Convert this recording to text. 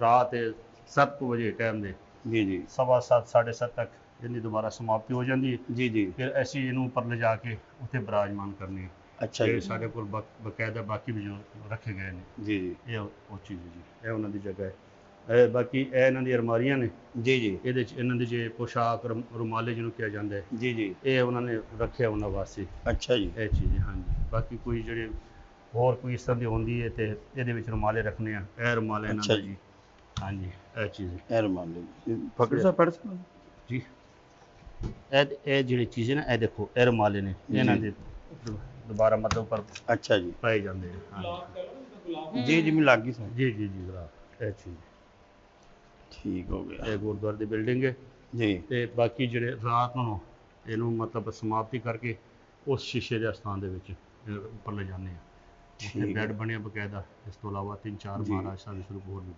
ਰਾਤ 7 ਵਜੇ ਟਾਈਮ ਦੇ ਜੀ ਜੀ। ਸਵਾ ਸੱਤ, ਸਾਢੇ ਸੱਤ ਤੱਕ ਇਹਦੀ ਦੁਬਾਰਾ ਸਮਾਪਤੀ ਹੋ ਜਾਂਦੀ ਹੈ। ਜੀ ਜੀ। ਫਿਰ ਅਸੀਂ ਇਹਨੂੰ ਉੱਪਰ ਲਿਜਾ ਕੇ ਉੱਥੇ ਬਰਾਜਮਾਨ ਕਰਨੀ ਹੈ। ਅੱਛਾ ਜੀ। ਸਾਡੇ ਕੋਲ ਬਕ- ਬਕਾਇਦਾ ਬਾਕੀ ਵੀ ਜੋ ਰੱਖੇ ਗਏ ਨੇ। ਜੀ ਜੀ। ਇਹ ਉਹ ਚੀਜ਼ ਹੈ ਜੀ। ਇਹ ਉਹਨਾਂ ਦੀ ਜਗ੍ਹਾ ਹੈ। ਇਹ ਬਾਕੀ ਇਹ ਇਹਨਾਂ ਦੀ ਅਲਮਾਰੀਆਂ ਨੇ। ਜੀ ਜੀ। ਇਹਦੇ ਚ ਇਹਨਾਂ ਦੀ ਜੇ ਪੋਸ਼ਾਕ ਰੁਮ- ਰੁਮਾਲੇ ਜਿਹਨੂੰ ਕਿਹਾ ਜਾਂਦਾ ਹੈ। ਜੀ ਜੀ। ਇਹ ਉਹਨਾਂ ਨੇ ਰੱਖਿਆ ਉਹਨਾਂ ਵਾਸਤੇ। ਅੱਛਾ ਜੀ। ਇਹ ਚੀਜ਼ ਹਾਂਜੀ। ਬਾਕੀ ਕੋਈ ਜਿਹੜੇ ਹੋਰ ਕੋਈ ਇਸ ਤਰ੍ਹਾਂ ਦੀ ਹੁੰਦੀ ਹੈ ਤੇ ਇਹਦੇ ਵਿੱਚ ਰੁਮਾਲੇ ਰੱਖਣੇ ਆ। ਇਹ ਰੁਮਾਲ ਇਹਨਾਂ ਦਾ ਜੀ। ਜੀ ਹਾਂਜੀ ਇਹ ਚੀਜ਼ ਹੈ। ਇਹ ਰਮਾਨ ਜੀ ਫਕਰ ਸਾਹਿਬ ਪੜ੍ਹ ਸਕਦੇ ਜੀ। ਇਹ ਇਹ ਜਿਹੜੀ ਚੀਜ਼ ਹੈ ਨਾ ਇਹ ਦੇਖੋ ਇਹ ਰੁਮਾਲੇ ਨੇ। ਇਹਨਾਂ ਜੀ। ਦੇ ਦੁ- ਦੁਬਾਰਾ ਮਤਲਬ ਪਰ ਅੱਛਾ ਜੀ। ਪਾਏ ਜਾਂਦੇ ਨੇ ਹਾਂਜੀ। ਜੀ ਜੀ ਮੈਨੂੰ ਲੱਗ ਗਈ ਸਮਝ ਜੀ ਜੀ ਜੀ ਜਨਾਬ ਇਹ ਚੀਜ਼ ਠੀਕ ਹੋ ਗਿਆ। ਇਹ ਗੁਰਦੁਆਰੇ ਦੀ ਬਿਲਡਿੰਗ ਹੈ। ਜੀ। ਤੇ ਬਾਕੀ ਜਿਹੜੇ ਰਾਤ ਨੂੰ ਇਹਨੂੰ ਮਤਲਬ ਸਮਾਪਤੀ ਕਰਕੇ ਉਸ ਸ਼ੀਸ਼ੇ ਦੇ ਸਥਾਨ ਦੇ ਵਿੱਚ ਇਹ ਉੱਪਰ ਲੈ ਜਾਂਦੇ ਆ। ਉੱਥੇ ਠੀਕ ਹੈ। ਬੈੱਡ ਬਣਿਆ ਬਕਾਇਦਾ। ਇਸ ਤੋਂ ਇਲਾਵਾ ਤਿੰਨ ਚਾਰ ਜੀ। ਮਹਾਰਾਜ ਸਾਹਿਬ ਦੇ ਸਰੂਪ ਹੋਰ ਵੀ